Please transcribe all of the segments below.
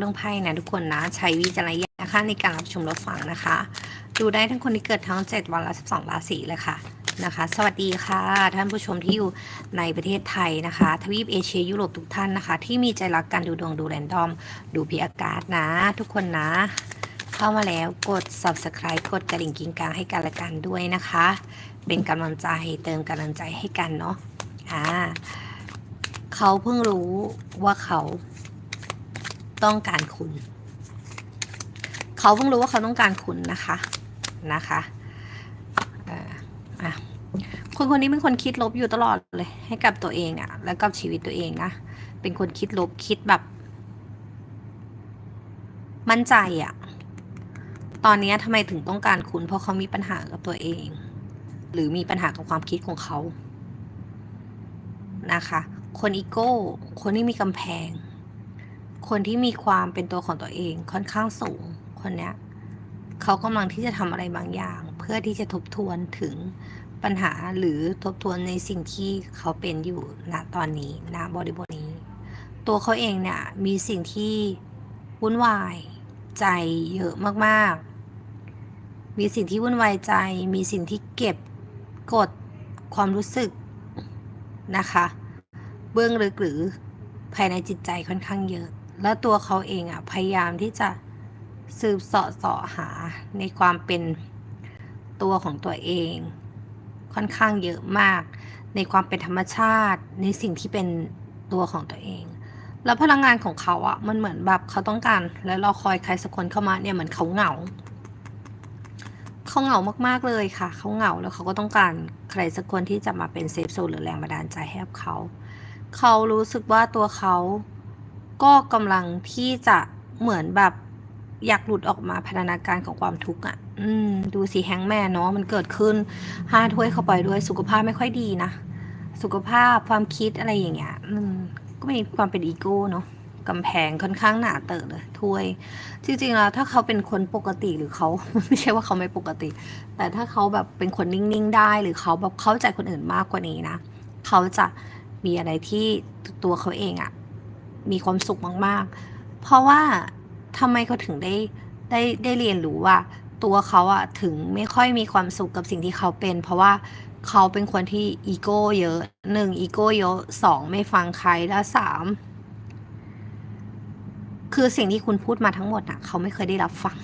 เรื่องไพ่นะทุกคนนะ ใช้วิจารณญาณนะคะ ในการรับชมรับฟังนะคะ ดูได้ทั้งคนที่เกิดทั้ง 7 วันและ 12 ราศีเลยค่ะนะคะ สวัสดีค่ะ ท่านผู้ชมที่อยู่ในประเทศไทยนะคะ ทวีปเอเชียยุโรปทุกท่านนะคะ ที่มีใจรักการดูดวงดูแรนดอม ดูพีอากาศนะ ทุกคนนะ เข้ามาแล้วกด subscribe กดกระดิ่งกิ้งกลางให้กันและกันด้วยนะคะ เป็นกำลังใจเติมกำลังใจให้กันเนาะอ่าเขาเพิ่งรู้ว่าเขา ต้องการคุณ เขาเพิ่งรู้ว่าเขาต้องการคุณนะคะนะคะคนคนนี้เป็นคนคิดลบอยู่ตลอดเลย ให้กับตัวเองอะ่ะ แล้วกับชีวิตตัวเองนะเป็นคนคิดลบคิดแบบ มั่นใจอะ่ะ ตอนนี้ทำไมถึงต้องการคุณ เพราะเขามีปัญหากับตัวเอง หรือมีปัญหากับความคิดของเขานะคะ คนอีโก้ คนที่มีกำแพง คนที่มีความเป็นตัวของตัวเองค่อนข้างสูงคนเนี้ยเขากำลังที่จะทำอะไรบางอย่าง เพื่อที่จะทบทวนถึงปัญหาหรือทบทวนในสิ่งที่เขาเป็นอยู่ณตอนนี้ณบริบทนี้ ตัวเขาเองเนี่ยมีสิ่งที่วุ่นวายใจเยอะมากๆ มีสิ่งที่วุ่นวายใจ มีสิ่งที่เก็บกดความรู้สึกนะคะ เบื้องลึกหรือภายในจิตใจค่อนข้างเยอะ แล้วตัวเขาเองอะพยายามที่จะสืบเสาะเสาะหาในความเป็นตัวของตัวเอง ค่อนข้างเยอะมาก ในความเป็นธรรมชาติ ในสิ่งที่เป็นตัวของตัวเอง แล้วพลังงานของเขาอะมันเหมือนแบบเขาต้องการ แล้วรอคอยใครสักคนเข้ามาเนี่ยเหมือนเขาเหงาเขาเหงามากๆเลยค่ะ เขาเหงาแล้วเขาก็ต้องการใครสักคนที่จะมาเป็นเซฟโซนหรือแรงบันดาลใจให้กับเขา เขารู้สึกว่าตัวเขา ก็กำลังที่จะเหมือนแบบอยากหลุดออกมาพัฒนาการของความทุกข์อะ อืม ดูสิแฮงแม่เนาะมันเกิดขึ้นห้าถ้วยเข้าไปด้วยสุขภาพไม่ค่อยดีนะ สุขภาพความคิดอะไรอย่างเงี้ยอืมก็มีความเป็นอีโก้เนาะกำแพงค่อนข้างหนาเตอะเลยถ้วย จริงๆแล้วถ้าเขาเป็นคนปกติหรือเขา ไม่ใช่ว่าเขาไม่ปกติ แต่ถ้าเขาแบบเป็นคนนิ่งๆ ได้หรือเขาแบบเข้าใจคนอื่นมากกว่านี้นะเขาจะมีอะไรที่ตัวเขาเองอะ มีความสุขมาก ๆ เพราะว่าทำไมเขาถึงได้ได้ได้เรียนรู้ว่า ตัวเขาอะถึงไม่ค่อยมีความสุขกับสิ่งที่เขาเป็น เพราะว่าเขาเป็นคนที่อีโก้เยอะหนึ่งอีโก้เยอะสองไม่ฟังใครและสามคือสิ่งที่คุณพูดมาทั้งหมดอะเขาไม่เคยได้รับฟัง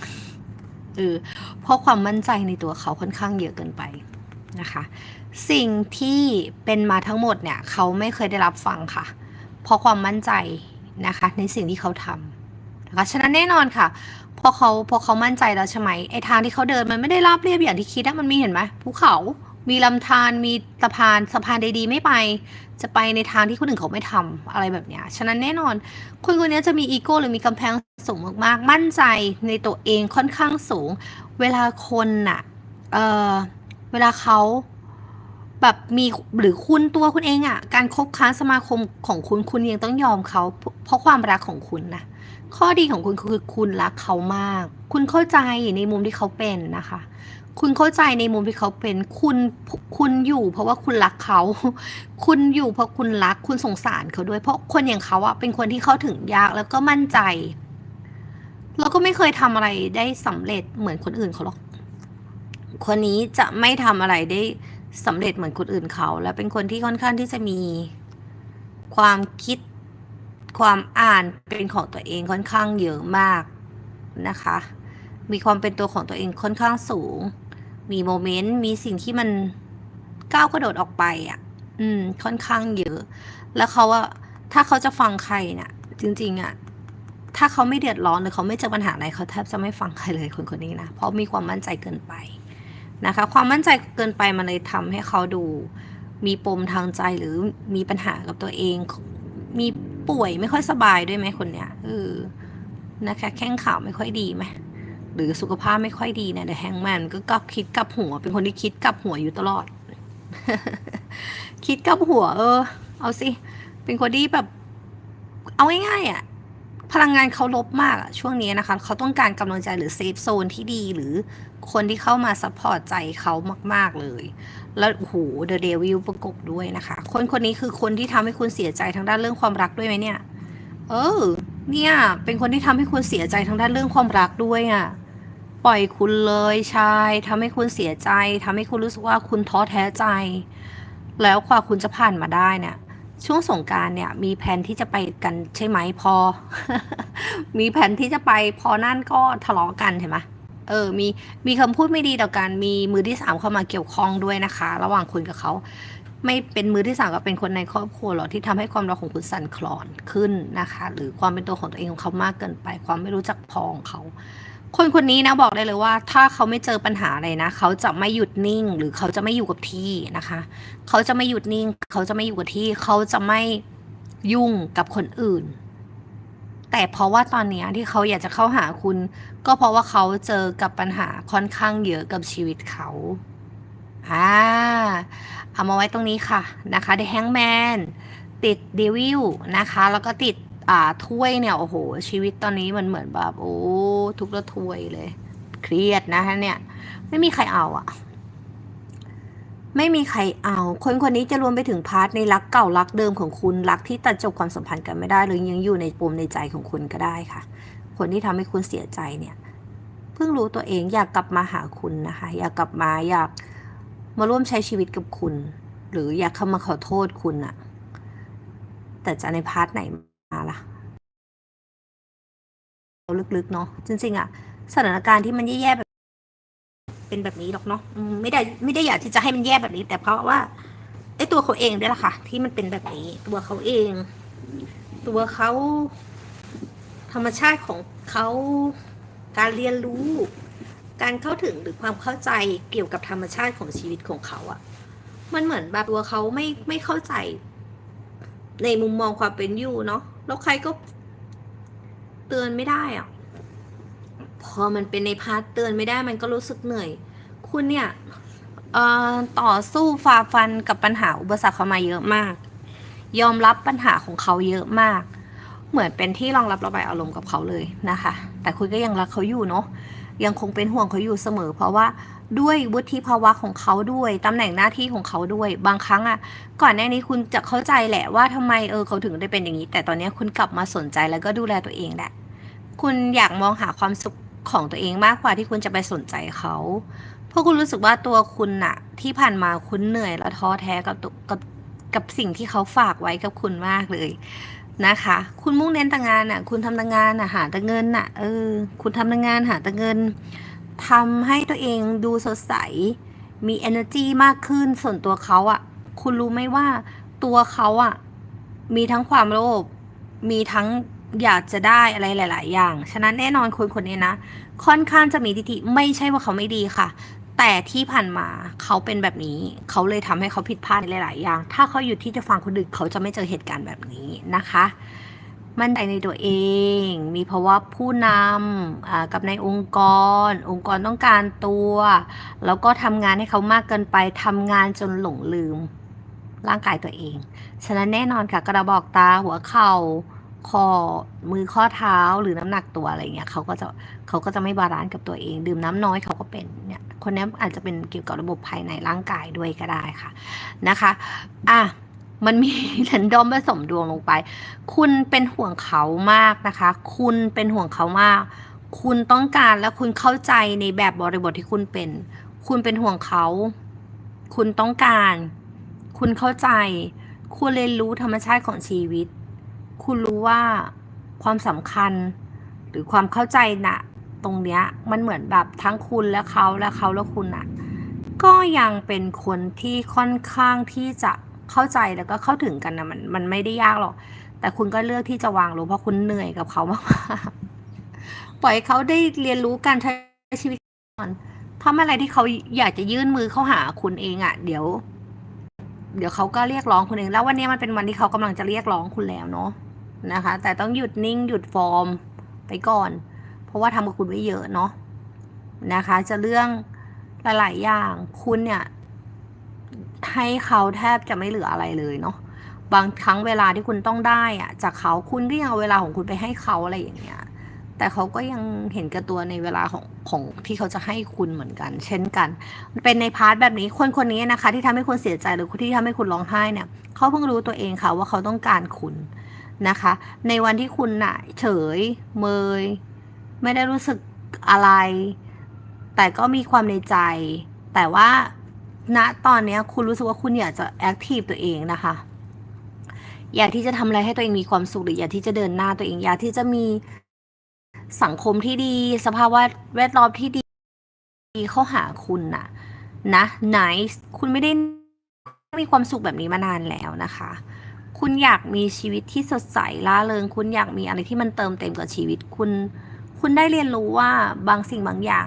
เออเพราะความมั่นใจในตัวเขาค่อนข้างเยอะเกินไปนะคะ สิ่งที่เป็นมาทั้งหมดเนี่ย เขาไม่เคยได้รับฟังค่ะ เพราะความมั่นใจนะคะในสิ่งที่เขาทำนะคะฉะนั้นแน่นอนค่ะพอเขาพอเขามั่นใจแล้วใช่ไหมไอ้ทางที่เขาเดินมันไม่ได้ราบเรียบอย่างที่คิดนะมันมีเห็นไหมภูเขา มีลำธารมีสะพานสะพานดีๆไม่ไป จะไปในทางที่คนอื่นเขาไม่ทำอะไรแบบเนี้ยฉะนั้นแน่นอนคนคนนี้จะมีอีโก้หรือมีกำแพงสูงมากๆ มั่นใจในตัวเองค่อนข้างสูง เวลาคนน่ะเออเวลาเขา แบบมีหรือคุณตัวคุณเองอะ่ะ การคบค้าสมาคมของคุณคุณยังต้องยอมเขาเพราะความรักของคุณนะข้อดีของคุณคือคุณรักเขามาก คุณเข้าใจในมุมที่เขาเป็นนะคะ คุณเข้าใจในมุมที่เขาเป็น คุณคุณอยู่ เพราะว่าคุณรักเขา คุณอยู่เพราะคุณรักคุณสงสารเขาด้วย เพราะคนอย่างเขาอะเป็นคนที่เข้าถึงยากแล้วก็มั่นใจ แล้วก็ไม่เคยทำอะไรได้สำเร็จเหมือนคนอื่นเขาหรอกคนนี้จะไม่ทำอะไรได้ สำเร็จเหมือนคนอื่นเขา และเป็นคนที่ค่อนข้างที่จะมีความคิดความอ่านเป็นของตัวเองค่อนข้างเยอะมากนะคะ มีความเป็นตัวของตัวเองค่อนข้างสูง มีโมเมนต์ มีสิ่งที่มันก้าวกระโดดออกไปอะ อืม ค่อนข้างเยอะ แล้วเขาว่าถ้าเขาจะฟังใครเนี่ยจริง ๆอะ ถ้าเขาไม่เดือดร้อนหรือเขาไม่เจอปัญหาอะไรเขาแทบจะไม่ฟังใครเลยคนคนนี้นะ เพราะมีความมั่นใจเกินไป นะคะ ความมั่นใจเกินไปมันเลยทำให้เขาดูมีปมทางใจหรือมีปัญหากับตัวเอง มีป่วยไม่ค่อยสบายด้วยไหมคนเนี้ยเออนะคะ แข้งข่าไม่ค่อยดีไหมหรือสุขภาพไม่ค่อยดีเนี่ยเดแฮงแมนก็กลับคิดกับหัว เป็นคนที่คิดกับหัวอยู่ตลอด คิดกับหัว เออ เอาสิ เป็นคนที่แบบ เอาง่ายๆอะ พลังงานเขาลบมากอะช่วงนี้นะคะ เขาต้องการกำลังใจหรือเซฟโซนที่ดีหรือคนที่เข้ามาซัพพอร์ตใจเขามาก ๆ เลย แล้วโอ้โหเดอะเดวิลประกบด้วยนะคะ คนคนนี้คือคนที่ทำให้คุณเสียใจทางด้านเรื่องความรักด้วยไหมเนี่ย เออ เนี่ย เป็นคนที่ทำให้คุณเสียใจทางด้านเรื่องความรักด้วยอะ่ะปล่อยคุณเลยใช่ทำให้คุณเสียใจทำให้คุณรู้สึกว่าคุณท้อแท้ใจ แล้วกว่าคุณจะผ่านมาได้เนี่ย ช่วงสงการเนี่ย มีแผนที่จะไปกันใช่ไหมพอ มีแผนที่จะไปพอนั่นก็ทะเลาะกันเห็นไหมเออ มี มีคำพูดไม่ดีต่อกัน มีมือที่สามเข้ามาเกี่ยวข้องด้วยนะคะ ระหว่างคุณกับเขา ไม่เป็นมือที่สามก็เป็นคนในครอบครัวหรอที่ทำให้ความรักของคุณสั่นคลอนขึ้นนะคะ หรือความเป็นตัวของตัวเองของเขามากเกินไป ความไม่รู้จักพอของเขา คนคนนี้นะบอกได้เลยว่า ถ้าเขาไม่เจอปัญหาอะไรนะ เขาจะไม่หยุดนิ่ง หรือเขาจะไม่อยู่กับที่นะคะ เขาจะไม่หยุดนิ่ง เขาจะไม่อยู่กับที่ เขาจะไม่ยุ่งกับคนอื่น แต่เพราะว่าตอนนี้ที่เขาอยากจะเข้าหาคุณ ก็เพราะว่าเขาเจอกับปัญหาค่อนข้างเยอะกับชีวิตเขาอ่าเอามาไว้ตรงนี้ค่ะนะคะ The Hangman ติด Devil นะคะ แล้วก็ติด อ่าถ้วยเนี่ยโอ้โห ชีวิตตอนนี้มันเหมือนแบบโอ้ทุกข์ระทวยเลย เครียดนะคะเนี่ย ไม่มีใครเอาอะไม่มีใครเอา คนคนนี้จะรวมไปถึงพาร์ทในรักเก่ารักเดิมของคุณรักที่ตัดจบความสัมพันธ์กันไม่ได้หรือยังอยู่ในปมในใจของคุณก็ได้ค่ะ คนที่ทำให้คุณเสียใจเนี่ยเพิ่งรู้ตัวเองอยากกลับมาหาคุณนะคะ อยากกลับมาอยากมาร่วมใช้ชีวิตกับคุณ หรืออยากเข้ามาขอโทษคุณอะแต่จะในพาร์ทไหน ล่ะลึกๆเนาะจริงๆอะสถานการณ์ที่มันแย่ๆแบบ เป็นแบบนี้หรอกเนาะอืมไม่ได้ไม่ได้อยากที่จะให้มันแย่แบบนี้ แต่เพราะว่าไอ้ตัวเขาเองด้วยล่ะค่ะ ที่มันเป็นแบบนี้ ตัวเขาเอง ตัวเขาธรรมชาติของเขาการเรียนรู้ การเข้าถึงหรือความเข้าใจเกี่ยวกับธรรมชาติของชีวิตของเขาอะมันเหมือนแบบตัวเขาไม่ไม่เข้าใจ ในมุมมองความเป็นอยู่เนาะ แล้วใครก็เตือนไม่ได้อะพอมันเป็นในพาร์ทเตือนไม่ได้มันก็รู้สึกเหนื่อย คุณเนี่ยต่อสู้ฝ่าฟันกับปัญหาอุปสรรคเข้ามาเยอะมาก ยอมรับปัญหาของเขาเยอะมาก เหมือนเป็นที่รองรับระบายอารมณ์กับเขาเลยนะคะ แต่คุณก็ยังรักเขาอยู่เนาะยังคงเป็นห่วงเขาอยู่เสมอ เพราะว่าด้วยวุฒิภาวะของเขาด้วยตำแหน่งหน้าที่ของเขาด้วย บางครั้งอะก่อนหน้านี้คุณจะเข้าใจแหละว่าทำไมเออเขาถึงได้เป็นอย่างนี้ แต่ตอนนี้คุณกลับมาสนใจแล้วก็ดูแลตัวเองแหละ คุณอยากมองหาความสุขของตัวเองมากกว่าที่คุณจะไปสนใจเขาเพราะคุณรู้สึกว่าตัวคุณน่ะที่ผ่านมาคุณเหนื่อยและท้อแท้กับตัวกับกับสิ่งที่เขาฝากไว้กับคุณมากเลย นะคะ คุณมุ่งเน้นแต่งานน่ะ คุณทำแต่งานน่ะหาแต่เงินน่ะ เออ คุณทำแต่งานหาแต่เงินทำให้ตัวเองดูสดใส มี energy มากขึ้น ส่วนตัวเขาอะ คุณรู้ไหมว่าตัวเขาอะ มีทั้งความโลภ มีทั้งอยากจะได้อะไรหลาย ๆ อย่าง ฉะนั้นแน่นอนคนคนนี้นะ ค่อนข้างจะมีทิฐิ ไม่ใช่ว่าเขาไม่ดีค่ะ แต่ที่ผ่านมาเขาเป็นแบบนี้ เขาเลยทำให้เขาผิดพลาดในหลาย ๆ อย่าง ถ้าเขาหยุดที่จะฟังคนอื่นเขาจะไม่เจอเหตุการณ์แบบนี้นะคะ มั่นใจในตัวเอง มีภาวะผู้นำกับในองค์กร องค์กรต้องการตัว แล้วก็ทำงานให้เขามากเกินไปทำงานจนหลงลืมร่างกายตัวเอง ฉะนั้นแน่นอนค่ะกระบอกตาหัวเข่า คอมือข้อเท้าหรือน้ำหนักตัวอะไรเงี้ยเขาก็จะเขาก็จะไม่บาลานซ์กับตัวเอง ดื่มน้ำน้อยเขาก็เป็นเนี่ยคนนี้อาจจะเป็นเกี่ยวกับระบบภายในร่างกายด้วยก็ได้ค่ะนะคะอะมันมีแรนดอมผสมดวงลงไป คุณเป็นห่วงเขามากนะคะ คุณเป็นห่วงเขามาก คุณต้องการและคุณเข้าใจในแบบบริบทที่คุณเป็น คุณเป็นห่วงเขา คุณต้องการ คุณเข้าใจ คุณเรียนรู้ธรรมชาติของชีวิต คุณรู้ว่าความสำคัญ หรือความเข้าใจนะตรงเนี้ยมันเหมือนแบบทั้งคุณและเขาและเขาและคุณน่ะก็ยังเป็นคนที่ค่อนข้างที่จะเข้าใจแล้วก็เข้าถึงกันนะมันมันไม่ได้ยากหรอก แต่คุณก็เลือกที่จะวางลงเพราะคุณเหนื่อยกับเขามากๆปล่อยเขาได้เรียนรู้การใช้ชีวิตก่อนทำอะไรที่เขาอยากจะยื่นมือเข้าหาคุณเองอะ่ะ เดี๋ยว เดี๋ยวเขาก็เรียกร้องคุณเอง แล้ววันนี้มันเป็นวันที่เขากำลังจะเรียกร้องคุณแล้วเนาะ นะคะ แต่ต้องหยุดนิ่งหยุดฟอร์มไปก่อน เพราะว่าทำกับคุณไว้เยอะเนาะนะคะ จะเรื่องหลายๆอย่างคุณเนี่ยให้เขาแทบจะไม่เหลืออะไรเลยเนาะบางครั้งเวลาที่คุณต้องได้อะจากเขาคุณก็ยังเอาเวลาของคุณไปให้เขาอะไรอย่างเงี้ยแต่เขาก็ยังเห็นแกับตัวในเวลาของของที่เขาจะให้คุณเหมือนกัน เช่นกัน เป็นในพาร์ทแบบนี้คนคนนี้นะคะ ที่ทำให้คุณเสียใจหรือที่ทำให้คุณร้องไห้เนี่ยเขาเพิ่งรู้ตัวเองค่ะว่าเขาต้องการคุณ นะคะ ในวันที่คุณน่ะเฉยเมย ไม่ได้รู้สึกอะไร แต่ก็มีความในใจ แต่ว่าณตอนนี้คุณรู้สึกว่าคุณอยากจะแอคทีฟตัวเองนะคะ อยากที่จะทำอะไรให้ตัวเองมีความสุขหรืออยากที่จะเดินหน้าตัวเอง อยากที่จะมีสังคมที่ดี สภาวะแวดล้อมที่ดีเข้าหาคุณน่ะ นะ nice คุณไม่ได้มีความสุขแบบนี้มานานแล้วนะคะ คุณอยากมีชีวิตที่สดใสล่าเริง คุณอยากมีอะไรที่มันเติมเต็มกับชีวิต คุณ คุณได้เรียนรู้ว่าบางสิ่งบางอย่าง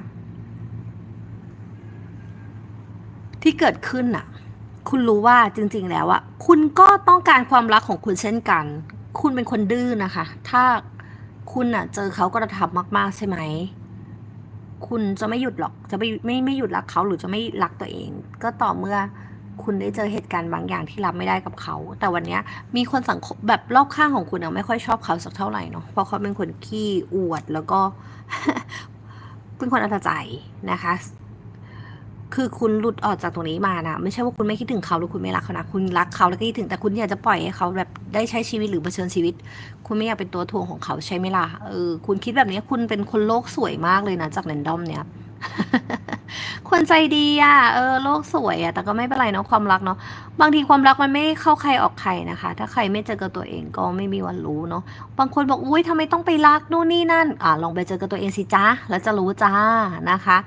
ที่เกิดขึ้นน่ะ คุณรู้ว่าจริง ๆ แล้วอะคุณก็ต้องการความรักของคุณเช่นกัน คุณเป็นคนดื้อนะคะ ถ้าคุณอะเจอเขากระทำมาก ๆ ใช่ไหมคุณจะไม่หยุดหรอก จะไม่ไม่ไม่หยุดรักเขาหรือจะไม่รักตัวเอง ก็ต่อเมื่อ คุณได้เจอเหตุการณ์บางอย่างที่รับไม่ได้กับเขา แต่วันนี้มีคนสังคมแบบรอบข้างของคุณอะไม่ค่อยชอบเขาสักเท่าไหร่เนาะเพราะเขาเป็นคนขี้อวดแล้วก็เป็นคนอัตใจนะคะ คือคุณหลุดออกจากตรงนี้มานะไม่ใช่ว่าคุณไม่คิดถึงเขาหรือคุณไม่รักเขานะคุณรักเขาแล้วก็คิดถึงแต่คุณอยากจะปล่อยให้เขาแบบได้ใช้ชีวิตหรือเผชิญชีวิต คุณไม่อยากเป็นตัวถ่วงของเขาใช่ไหมล่ะเออคุณคิดแบบนี้คุณเป็นคนโลกสวยมากเลยนะจากแรนดอมเนี่ย คนใจดีอะ เออ โลกสวยอะ แต่ก็ไม่เป็นไรเนาะความรักเนาะ บางทีความรักมันไม่เข้าใครออกใครนะคะ ถ้าใครไม่เจอกับตัวเองก็ไม่มีวันรู้เนาะ บางคนบอกอุ้ยทำไมต้องไปรักนู่นนี่นั่น อ่าลองไปเจอกับตัวเองสิจ้าแล้วจะรู้จ้านะคะ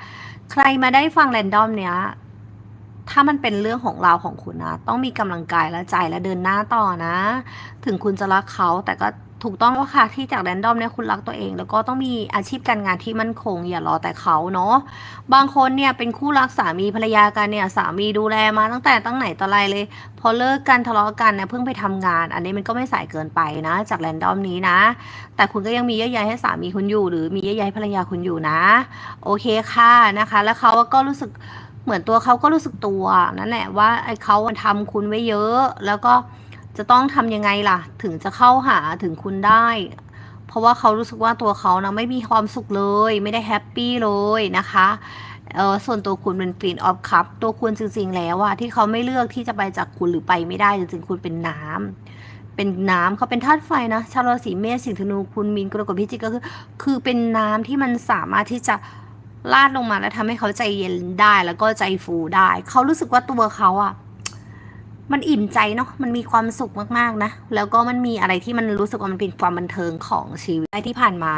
ใครมาได้ฟังแรนดอมเนี้ยถ้ามันเป็นเรื่องของเราของคุณนะ ต้องมีกำลังกายและใจและเดินหน้าต่อนะ ถึงคุณจะรักเขาแต่ก็ ถูกต้องแล้วค่ะที่จากแรนดอมเนี่ยคุณรักตัวเอง แล้วก็ต้องมีอาชีพการงานที่มั่นคง อย่ารอแต่เขาเนาะบางคนเนี่ยเป็นคู่รักสามีภรรยากันเนี่ยสามีดูแลมาตั้งแต่ตั้งไหนต่อไรเลย พอเลิกกันทะเลาะกันเนี่ยเพิ่งไปทำงาน อันนี้มันก็ไม่สายเกินไปนะ จากแรนดอมนี้นะ แต่คุณก็ยังมีเยื่อใยให้สามีคุณอยู่ หรือมีเยื่อใยให้ภรรยาคุณอยู่นะ โอเคค่ะนะคะ แล้วเขาก็รู้สึกเหมือนตัวเขาก็รู้สึกตัวนั่นแหละว่าไอ้เขาทำคุณไว้เยอะแล้วก็ จะต้องทำยังไงล่ะ ถึงจะเข้าหาถึงคุณได้ เพราะว่าเขารู้สึกว่าตัวเขานะไม่มีความสุขเลย ไม่ได้แฮปปี้เลยนะคะเออส่วนตัวคุณเป็นฟีนออฟคัพตัวคุณจริง ๆ แล้วอะที่เขาไม่เลือกที่จะไปจากคุณหรือไปไม่ได้จริงๆ คุณเป็นน้ำเป็นน้ำเขาเป็นธาตุไฟนะชาวราศีเมษสิงห์ธนูคุณมีนกรกฎพิจิกก็คือ คือเป็นน้ำที่มันสามารถที่จะลาดลงมาแล้วทำให้เขาใจเย็นได้แล้วก็ใจฟูได้ เขารู้สึกว่าตัวเขาอะ มันอิ่มใจเนาะ มันมีความสุขมากๆนะ แล้วก็มันมีอะไรที่มันรู้สึกว่ามันเป็นความบันเทิงของชีวิตที่ผ่านมา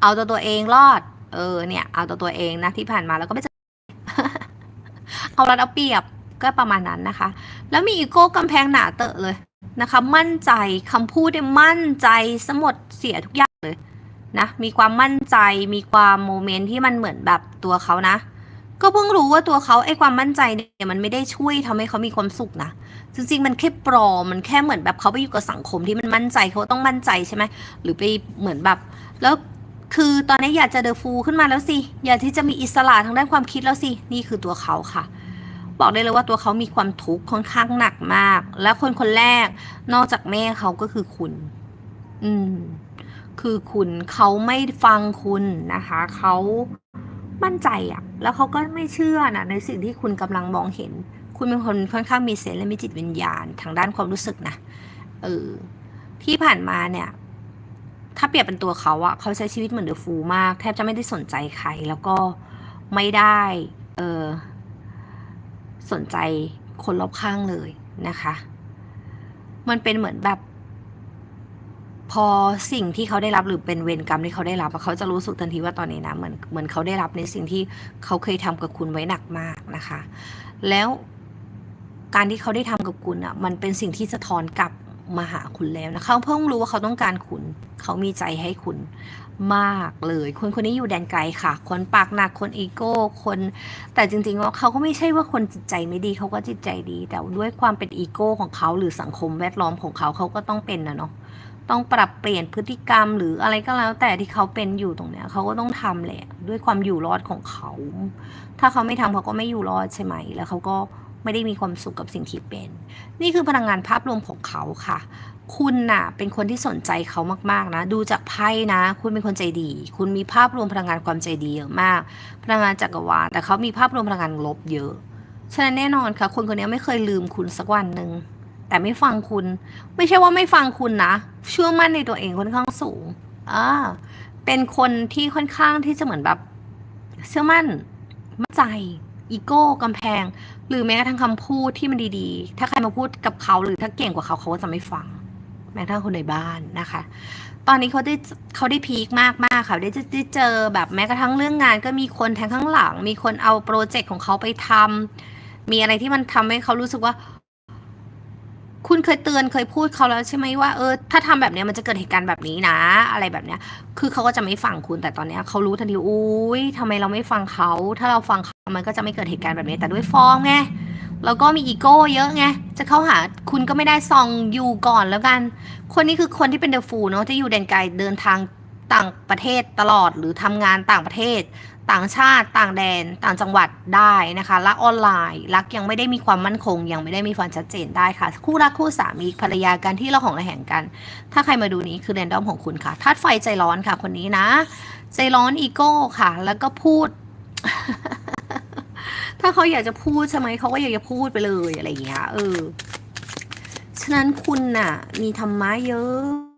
เอาตัวตัวเองรอด เออ เนี่ย เอาตัวตัวเองนะที่ผ่านมาแล้วก็ไม่เอารัดเอาเปรียบก็ประมาณนั้นนะคะ แล้วมีอีโก้กำแพงหนาเตอะเลยนะคะ มั่นใจคำพูดเนี่ยมั่นใจสมดเสียทุกอย่างเลยนะ มีความมั่นใจ มีความโมเมนต์ที่มันเหมือนแบบตัวเขานะ ก็เพิ่งรู้ว่าตัวเขาไอ้ความมั่นใจเนี่ยมันไม่ได้ช่วยทำให้เขามีความสุขนะจริงๆมันแค่ปลอมมันแค่เหมือนแบบเขาไปอยู่กับสังคมที่มันมั่นใจเขาต้องมั่นใจใช่ไหมหรือไปเหมือนแบบ แล้วคือตอนนี้อยากจะเดอะฟูขึ้นมาแล้วสิอยากที่จะมีอิสระทางด้านความคิดแล้วสินี่คือตัวเขาค่ะ บอกได้เลยว่าตัวเขามีความทุกข์ค่อนข้างหนักมาก และคนคนแรก นอกจากแม่เขาก็คือคุณ อืม คือคุณเขาไม่ฟังคุณนะคะเขา มั่นใจอะแล้วเขาก็ไม่เชื่อนะในสิ่งที่คุณกำลังมองเห็น คุณเป็นคนค่อนข้างมีเซนและมีจิตวิญญาณทางด้านความรู้สึกนะเออที่ผ่านมาเนี่ย ถ้าเปรียบเป็นตัวเขาอะเขาใช้ชีวิตเหมือนเดอฟูมาก แทบจะไม่ได้สนใจใคร แล้วก็ไม่ได้เออสนใจคนรอบข้างเลยนะคะ มันเป็นเหมือนแบบ พอสิ่งที่เขาได้รับหรือเป็นเวรกรรมที่เขาได้รับเขาจะรู้สึกทันทีว่าตอนนี้นะเหมือนเหมือนเขาได้รับในสิ่งที่เขาเคยทำกับคุณไว้หนักมากนะคะ แล้วการที่เขาได้ทำกับคุณอะมันเป็นสิ่งที่สะท้อนกลับมาหาคุณแล้วนะเขาเพิ่งรู้ว่าเขาต้องการคุณ เขามีใจให้คุณมากเลย คนคนนี้อยู่แดนไกลค่ะ คนปากหนัก คนอีโก้ คน แต่จริงๆว่าเขาก็ไม่ใช่ว่าคนจิตใจไม่ดีเขาก็จิตใจดี แต่ด้วยความเป็นอีโก้ของเขาหรือสังคมแวดล้อมของเขาเขาก็ต้องเป็นนะเนาะ ต้องปรับเปลี่ยนพฤติกรรมหรืออะไรก็แล้ว แต่ที่เขาเป็นอยู่ตรงเนี้ยเขาก็ต้องทำแหละด้วยความอยู่รอดของเขา ถ้าเขาไม่ทำเขาก็ไม่อยู่รอดใช่ไหม แล้วเขาก็ไม่ได้มีความสุขกับสิ่งที่เป็น นี่คือพลังงานภาพรวมของเขาค่ะ คุณน่ะเป็นคนที่สนใจเขามากๆนะ ดูจากไพ่นะ คุณเป็นคนใจดี คุณมีภาพรวมพลังงานความใจดีเยอะมาก พลังงานจักรวาลแต่เขามีภาพรวมพลังงานลบเยอะ ฉะนั้นแน่นอนค่ะ คนคนนี้ไม่เคยลืมคุณสักวันหนึ่ง แต่ไม่ฟังคุณ ไม่ใช่ว่าไม่ฟังคุณนะเชื่อมั่นในตัวเองค่อนข้างสูงอ่าเป็นคนที่ค่อนข้างที่จะเหมือนแบบเชื่อมั่นมั่นใจอีโก้กำแพง หรือแม้กระทั่งคำพูดที่มันดีๆ ถ้าใครมาพูดกับเขาหรือถ้าเก่งกว่าเขาเขาก็จะไม่ฟัง แม้กระทั่งคนในบ้านนะคะ ตอนนี้เขาได้เขาได้พีคมากๆค่ะได้ได้เจอแบบแม้กระทั่งเรื่องงาน ก็มีคนแทงข้างหลัง มีคนเอาโปรเจกต์ของเขาไปทำมีอะไรที่มันทำให้เขารู้สึกว่า คุณเคยเตือนเคยพูดเขาแล้วใช่ไหมว่าเออถ้าทำแบบเนี้ยมันจะเกิดเหตุการณ์แบบนี้นะ อะไรแบบเนี้ย คือเขาก็จะไม่ฟังคุณแต่ตอนเนี้ยเขารู้ทันทีอุ้ยทำไมเราไม่ฟังเขา ถ้าเราฟังเขามันก็จะไม่เกิดเหตุการณ์แบบนี้แต่ด้วยฟอร์มไงแล้วก็มีอีโก้เยอะไงจะเข้าหาคุณก็ไม่ได้ซองอยู่ก่อนแล้วกัน คนนี้คือคนที่เป็นเดอะฟูเนาะที่อยู่แดนไกลเดินทางต่างประเทศตลอดหรือทำงานต่างประเทศ ต่างชาติต่างแดนต่างจังหวัดได้นะคะรักออนไลน์ รักยังไม่ได้มีความมั่นคง ยังไม่ได้มีความชัดเจนได้ค่ะ คู่รักคู่สามีภรรยากันที่เราของระแหงกัน ถ้าใครมาดูนี้คือแรนดอมของคุณค่ะธาตุไฟใจร้อนค่ะ คนนี้นะ ใจร้อนอีโก้ค่ะ แล้วก็พูด ถ้าเขาอยากจะพูดใช่ไหมเขาก็อยากจะพูดไปเลยอะไรอย่างเงี้ยเออฉะนั้นคุณน่ะ มีธรรมะเยอะ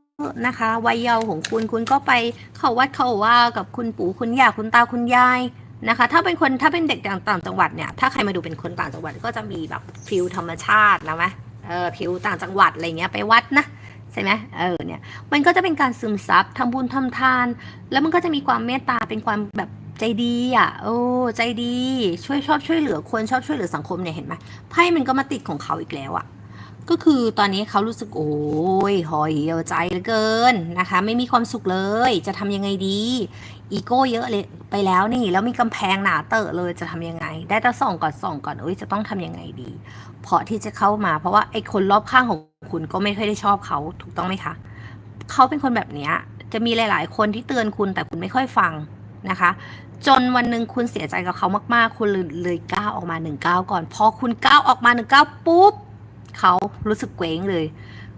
นะคะวัยเยาว์ของคุณคุณก็ไปเข้าวัดเข้าว่ากับคุณปู่คุณย่าคุณตาคุณยายนะคะ ถ้าเป็นคนถ้าเป็นเด็กต่างจังหวัดเนี่ยถ้าใครมาดูเป็นคนต่างจังหวัดก็จะมีแบบฟิลธรรมชาตินะไหมเออฟิลต่างจังหวัดอะไรเงี้ยไปวัดนะใช่ไหมเออเนี่ยมันก็จะเป็นการซึมซับทำบุญทำทาน แล้วมันก็จะมีความเมตตาเป็นความแบบใจดีอะโอ้ใจดีช่วยชอบช่วยเหลือคนชอบช่วยเหลือสังคมเนี่ยเห็นไหมไพ่มันก็มาติดของเขาอีกแล้วอะ ก็คือตอนนี้เขารู้สึกโอ้ยหอยเหี่ยวใจเหลือเกินนะคะ ไม่มีความสุขเลย จะทำยังไงดี อีโก้เยอะเลยไปแล้วนี่ แล้วมีกำแพงหนาเตอะเลยจะทำยังไง ได้แต่ส่องก่อนส่องก่อนเอ้ยจะต้องทำยังไงดี เพราะที่จะเข้ามาเพราะว่าไอ้คนรอบข้างของคุณก็ไม่ค่อยได้ชอบเขาถูกต้องไหมคะเขาเป็นคนแบบนี้จะมีหลาย ๆ คนที่เตือนคุณแต่คุณไม่ค่อยฟังนะคะ จนวันหนึ่งคุณเสียใจกับเขามากๆ คุณเลยก้าวออกมาหนึ่งก้าวก่อน พอคุณก้าวออกมาหนึ่งก้าวปุ๊บ เขารู้สึกเกว้งเลย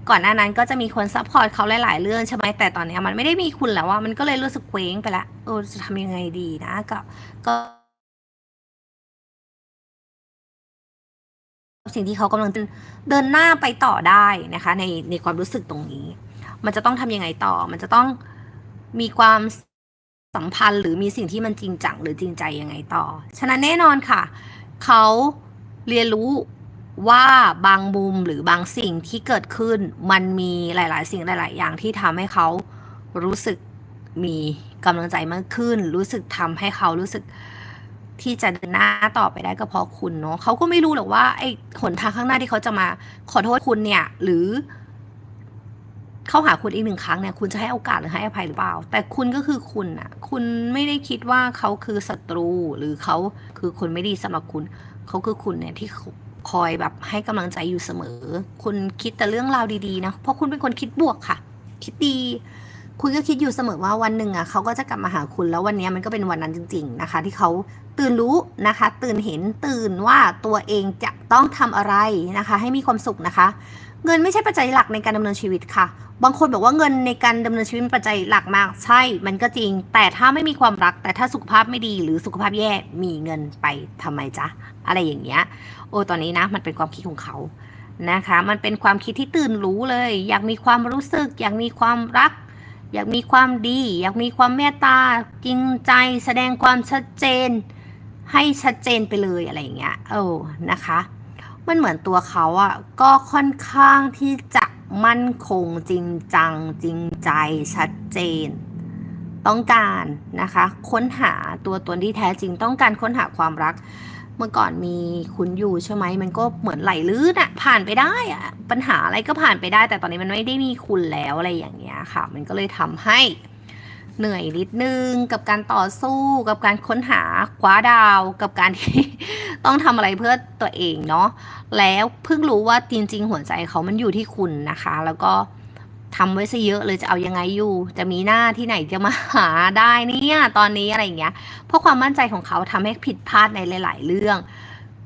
ก่อนหน้านั้นก็จะมีคนซัพพอร์ตเขาหลาย ๆ เรื่องใช่ไหมแต่ตอนนี้มันไม่ได้มีคุณแล้วว่ามันก็เลยรู้สึกเกว้งไปละเออจะทำยังไงดีนะก็ก็สิ่งที่เขากำลังเดินหน้าไปต่อได้นะคะ ในในความรู้สึกตรงนี้ มันจะต้องทำยังไงต่อ มันจะต้องมีความสัมพันธ์ หรือมีสิ่งที่มันจริงจังหรือจริงใจยังไงต่อ ฉะนั้นแน่นอนค่ะ เขาเรียนรู้ ว่าบางมุมหรือบางสิ่งที่เกิดขึ้น มันมีหลาย ๆ สิ่งหลาย ๆ อย่างที่ทำให้เขารู้สึกมีกำลังใจมากขึ้น รู้สึกทำให้เขารู้สึกที่จะเดินหน้าต่อไปได้ก็เพราะคุณเนาะเขาก็ไม่รู้หรอกว่าไอ้หนทางข้างหน้าที่เขาจะมาขอโทษคุณเนี่ย หรือ เข้าหาคุณอีกหนึ่งครั้งเนี่ย คุณจะให้โอกาสหรือให้อภัยหรือเปล่า แต่คุณก็คือคุณอะคุณไม่ได้คิดว่าเขาคือศัตรู หรือเขาคือคนไม่ดีสำหรับคุณ เขาคือคุณเนี่ยที่ คอยแบบให้กำลังใจอยู่เสมอ คุณคิดแต่เรื่องราวดีๆนะ เพราะคุณเป็นคนคิดบวกค่ะ คิดดี คุณก็คิดอยู่เสมอว่าวันหนึ่งอะเขาก็จะกลับมาหาคุณแล้ววันนี้มันก็เป็นวันนั้นจริง ๆนะคะ ที่เขาตื่นรู้นะคะ ตื่นเห็นตื่นว่าตัวเองจะต้องทำอะไรนะคะ ให้มีความสุขนะคะ เงินไม่ใช่ปัจจัยหลักในการดำเนินชีวิตค่ะ บางคนบอกว่าเงินในการดำเนินชีวิตเป็นปัจจัยหลักมาก ใช่ มันก็จริง แต่ถ้าไม่มีความรัก แต่ถ้าสุขภาพไม่ดีหรือสุขภาพแย่มีเงินไปทำไมจ๊ะอะไรอย่างเงี้ยโอ้ตอนนี้นะ มันเป็นความคิดของเขานะคะ มันเป็นความคิดที่ตื่นรู้เลย อยากมีความรู้สึก อยากมีความรัก อยากมีความดี อยากมีความเมตตาจริงใจแสดงความชัดเจน ให้ชัดเจนไปเลยอะไรอย่างเงี้ยเออนะคะ มันเหมือนตัวเขาอะ่ะก็ค่อนข้างที่จะมั่นคงจริงจังจริงใจชัดเจน ต้องการนะคะ ค้นหาตัวตนที่แท้จริงต้องการค้นหาความรัก เมื่อก่อนมีคุณอยู่ใช่ไหมมันก็เหมือนไหลลื่นอะผ่านไปได้อะปัญหาอะไรก็ผ่านไปได้ แต่ตอนนี้มันไม่ได้มีคุณแล้วอะไรอย่างเงี้ยค่ะ มันก็เลยทำให้เหนื่อยนิดนึงกับการต่อสู้กับการค้นหาคว้าดาวกับการที่ต้องทำอะไรเพื่อตัวเองเนาะแล้วเพิ่งรู้ว่าจริง ๆ หัวใจเขามันอยู่ที่คุณนะคะ แล้วก็ ทำไว้ซะเยอะเลยจะเอายังไงอยู่ จะมีหน้าที่ไหนจะมาหาได้เนี่ยตอนนี้อะไรอย่างเงี้ย เพราะความมั่นใจของเขาทำให้ผิดพลาดในหลาย ๆ เรื่อง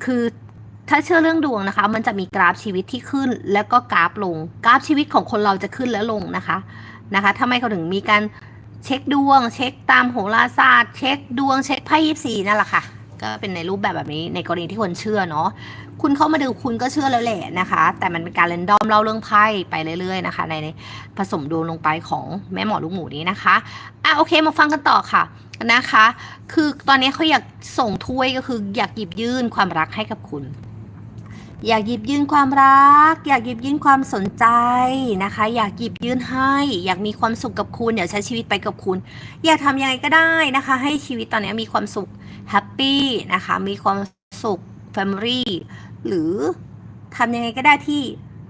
คือถ้าเชื่อเรื่องดวงนะคะ มันจะมีกราฟชีวิตที่ขึ้นแล้วก็กราฟลง กราฟชีวิตของคนเราจะขึ้นและลงนะคะนะคะทำไมเขาถึงมีการเช็คดวง เช็คตามโหราศาสตร์ เช็คดวงเช็คไพ่ยิปซีนั่นแหละค่ะ ก็เป็นในรูปแบบแบบนี้ในกรณีที่คนเชื่อเนาะคุณเข้ามาดูคุณก็เชื่อแล้วแหละนะคะ แต่มันเป็นการเรนดอมเล่าเรื่องไพ่ไปเรื่อยๆนะคะ ในผสมดวงลงไปของแม่หมอลูกหมูนี้นะคะอะโอเคมาฟังกันต่อค่ะนะคะ คือตอนนี้เขาอยากส่งถ้วยก็คืออยากหยิบยื่นความรักให้กับคุณ อยากหยิบยื่นความรัก อยากหยิบยื่นความสนใจนะคะ อยากหยิบยื่นให้ อยากมีความสุขกับคุณอยากใช้ชีวิตไปกับคุณ อยากทำยังไงก็ได้นะคะ ให้ชีวิตตอนนี้มีความสุข แฮปปี้นะคะ มีความสุขแฟมิลี่หรือทำยังไงก็ได้ที่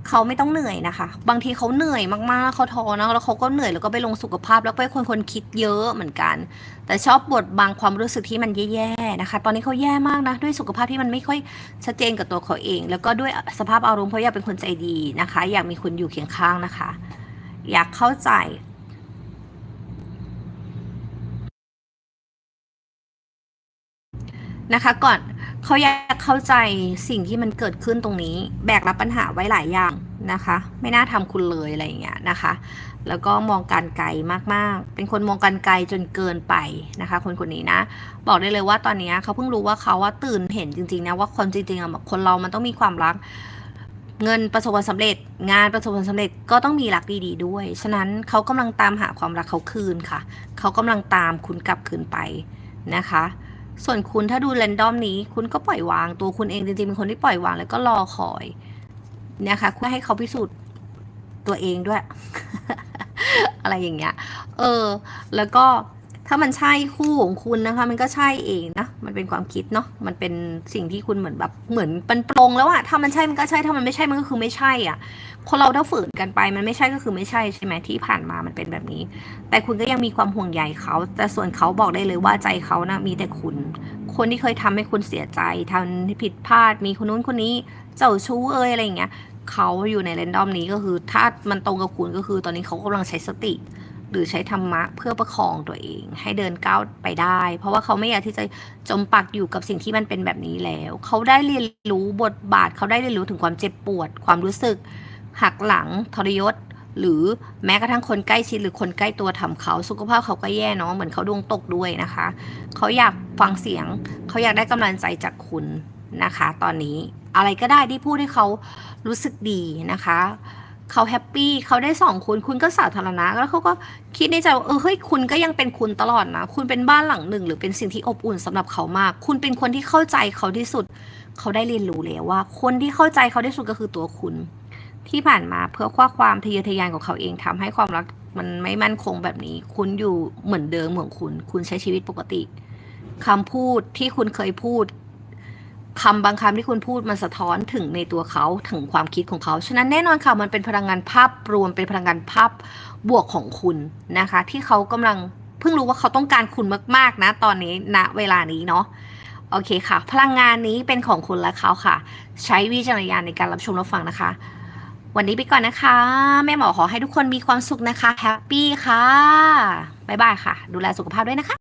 เขาไม่ต้องเหนื่อยนะคะ บางทีเขาเหนื่อยมากๆเขาท้อนะแล้วเขาก็เหนื่อยแล้วก็ไปลงสุขภาพแล้วก็เป็นคนคนคิดเยอะเหมือนกัน แต่ชอบบทบางความรู้สึกที่มันแย่ๆนะคะ ตอนนี้เขาแย่มากนะ ด้วยสุขภาพที่มันไม่ค่อยชัดเจนกับตัวเขาเอง แล้วก็ด้วยสภาพอารมณ์เพราะอยากเป็นคนใจดีนะคะ อยากมีคนอยู่เคียงข้างนะคะ อยากเข้าใจ นะคะ ก่อนเขาอยากเข้าใจสิ่งที่มันเกิดขึ้นตรงนี้ แบกรับปัญหาไว้หลายอย่างนะคะ ไม่น่าทำคุณเลยอะไรอย่างเงี้ยนะคะ แล้วก็มองการไกลมากๆ เป็นคนมองการไกลจนเกินไปนะคะ คนคนนี้นะ บอกได้เลยว่าตอนนี้เขาเพิ่งรู้ว่าเขาว่าตื่นเห็นจริงๆนะว่าคนจริงๆอะคนเรามันต้องมีความรักเงินประสบความสำเร็จ งานประสบความสำเร็จก็ต้องมีรักดีๆด้วย ฉะนั้นเขากำลังตามหาความรักเขาคืนค่ะ เขากำลังตามคุณกลับคืนไปนะคะ ส่วนคุณถ้าดูแรนดอมนี้ คุณก็ปล่อยวางตัวคุณเองจริงๆเป็นคนที่ปล่อยวางแล้วก็รอคอยนะคะเพื่อให้เขาพิสูจน์ตัวเองด้วย อะไรอย่างเงี้ย เออ แล้วก็ ถ้ามันใช่คู่ของคุณนะคะ มันก็ใช่เองนะ มันเป็นความคิดเนาะ มันเป็นสิ่งที่คุณเหมือนแบบเหมือนเป็นปรงแล้วอะถ้ามันใช่มันก็ใช่ ถ้ามันไม่ใช่มันก็คือไม่ใช่อะคนเราถ้าฝืนกันไป มันไม่ใช่ก็คือไม่ใช่ใช่ไหมที่ผ่านมามันเป็นแบบนี้ แต่คุณก็ยังมีความห่วงใยเขา แต่ส่วนเขาบอกได้เลยว่าใจเขานะมีแต่คุณ คนที่เคยทำให้คุณเสียใจทำให้ผิดพลาด มีคนนู้นคนนี้ เจ้าชู้เอ้ยอะไรอย่างเงี้ยเขาอยู่ในเรนดอมนี้ก็คือถ้ามันตรงกับคุณก็คือ ตอนนี้เขากำลังใช้สติ หรือใช้ธรรมะเพื่อประคองตัวเอง ให้เดินก้าวไปได้ เพราะว่าเขาไม่อยากที่จะจมปักอยู่กับสิ่งที่มันเป็นแบบนี้แล้ว เขาได้เรียนรู้บทบาท เขาได้เรียนรู้ถึงความเจ็บปวด ความรู้สึก หักหลังทรยศ หรือแม้กระทั่งคนใกล้ชิดหรือคนใกล้ตัวทำเขาสุขภาพเขาก็แย่เนาะเหมือนเขาดวงตกด้วยนะคะ เขาอยากฟังเสียง เขาอยากได้กำลังใจจากคุณนะคะ ตอนนี้อะไรก็ได้ที่พูดให้เขารู้สึกดีนะคะ เขาแฮปปี้เขาได้สองคุณคุณก็สาธารณะแล้วเขาก็คิดในใจว่าเออเฮ้ยคุณก็ยังเป็นคุณตลอดนะ คุณเป็นบ้านหลังหนึ่ง หรือเป็นสิ่งที่อบอุ่นสำหรับเขามาก คุณเป็นคนที่เข้าใจเขาที่สุด เขาได้เรียนรู้แล้วว่า คนที่เข้าใจเขาที่สุดก็คือตัวคุณ ที่ผ่านมาเพื่อความความทะเยอทะยานของเขาเองทำให้ความรักมันไม่มั่นคงแบบนี้ คุณอยู่เหมือนเดิมของคุณ คุณใช้ชีวิตปกติคำพูดที่คุณเคยพูด คำบางคำที่คุณพูดมันสะท้อนถึงในตัวเขาถึงความคิดของเขา ฉะนั้นแน่นอนค่ะมันเป็นพลังงานภาพรวมเป็นพลังงานภาพบวกของคุณนะคะ ที่เขากำลังเพิ่งรู้ว่าเขาต้องการคุณมากๆนะ ตอนนี้ณเวลานี้เนาะโอเคค่ะ พลังงานนี้เป็นของคุณและเขาค่ะ ใช้วิจารณญาณในการรับชมรับฟังนะคะ วันนี้ไปก่อนนะคะ แม่หมอขอให้ทุกคนมีความสุขนะคะแฮปปี้ค่ะบ๊ายบายค่ะ ดูแลสุขภาพด้วยนะคะ